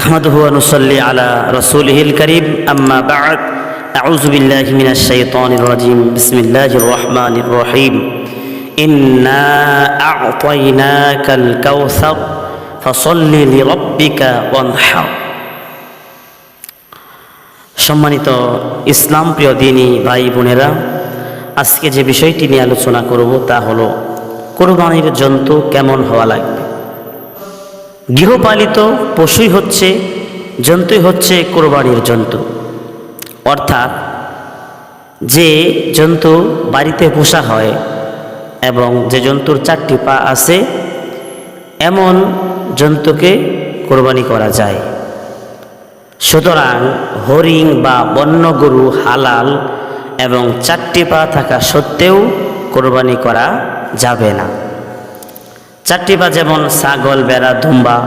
نحمده ونصلي على رسوله الكريم أما بعد أعوذ بالله من الشيطان الرجيم بسم الله الرحمن الرحيم إنا أعطيناك الكوثر فصل لربك وانحر সম্মানিত ইসলাম প্রিয় দিনী ভাই বোনেরা আজকে যে বিষয়টি নিয়ে আলোচনা করব তা হলো কোরবানির জন্তু কেমন হওয়া লাগবে গৃহপালিত পশুই হচ্ছে, জন্তুই হচ্ছে কোরবানির জন্তু। অর্থাৎ যে জন্তু বাড়িতে পোষা হয় এবং যে জন্তুর চারটি পা আছে, এমন জন্তুকে কোরবানি করা যায়। সুতরাং হরিণ বা বন্য গরু হালাল এবং চারটি পা থাকা সত্ত্বেও কোরবানি করা যাবে না। চারটি পা যেমন ছাগল, বেড়া, দুম্বা,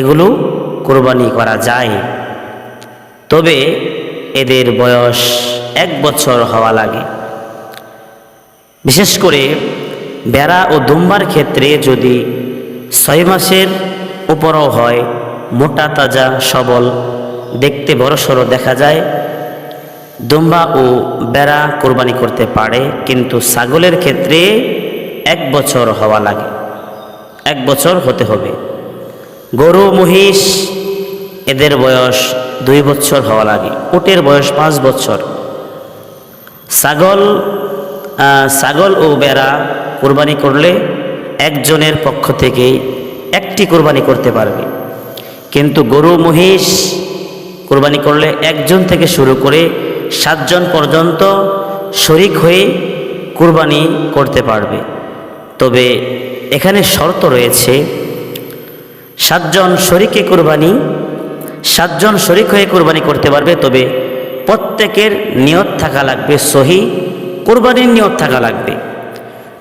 এগুলো কোরবানি করা যায়। তবে এদের বয়স এক বছর হওয়া লাগে। বিশেষ করে বেড়া ও দুম্বার ক্ষেত্রে যদি ছয় মাসের উপরও হয়, মোটা, তাজা, সবল, দেখতে বড়সড় দেখা যায়। দুম্বা ও বেড়া কোরবানি করতে পারে, কিন্তু ছাগলের ক্ষেত্রে এক বছর হওয়া লাগে। এক বছর হতে হবে। গরু, মহিষ, এদের বয়স দুই বছর হওয়া লাগে। উটের বয়স পাঁচ বছর। ছাগল ছাগল ও বেড়া কোরবানি করলে একজনের পক্ষ থেকে একটি কোরবানি করতে পারবে। কিন্তু গরু, মহিষ কোরবানি করলে একজন থেকে শুরু করে সাতজন পর্যন্ত শরিক হয়ে কোরবানি করতে পারবে। তবে এখানে শর্ত রয়েছে, সাতজন শরিকে কোরবানি, সাতজন শরিক হয়ে কোরবানি করতে পারবে, তবে প্রত্যেকের নিয়ত থাকা লাগবে সহি, কোরবানির নিয়ত থাকা লাগবে।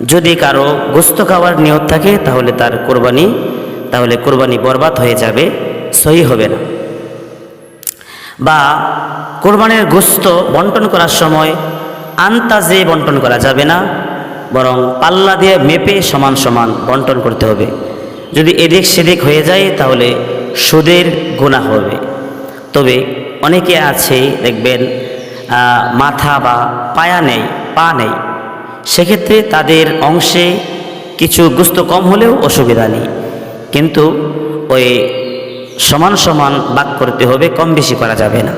যদি কারও গোস্ত খাওয়ার নিয়ত থাকে, তাহলে তার কোরবানি, তাহলে কোরবানি বরবাদ হয়ে যাবে, সহি হবে না। বা কোরবানির গোস্ত বন্টন করার সময় আন্তাজে বন্টন করা যাবে না বরং পাল্লা দিয়ে মেপে সমান সমান বন্টন করতে হবে। যদি এদিক সেদিক হয়ে যায়, তাহলে সুদের গুণা হবে। তবে অনেকে আছে, দেখবেন মাথা বা পায়া নেই, পা নেই। সেক্ষেত্রে তাদের অংশে কিছু গুস্ত কম হলেও অসুবিধা নেই। কিন্তু ওই সমান সমান বাক করতে হবে, কম বেশি করা যাবে না।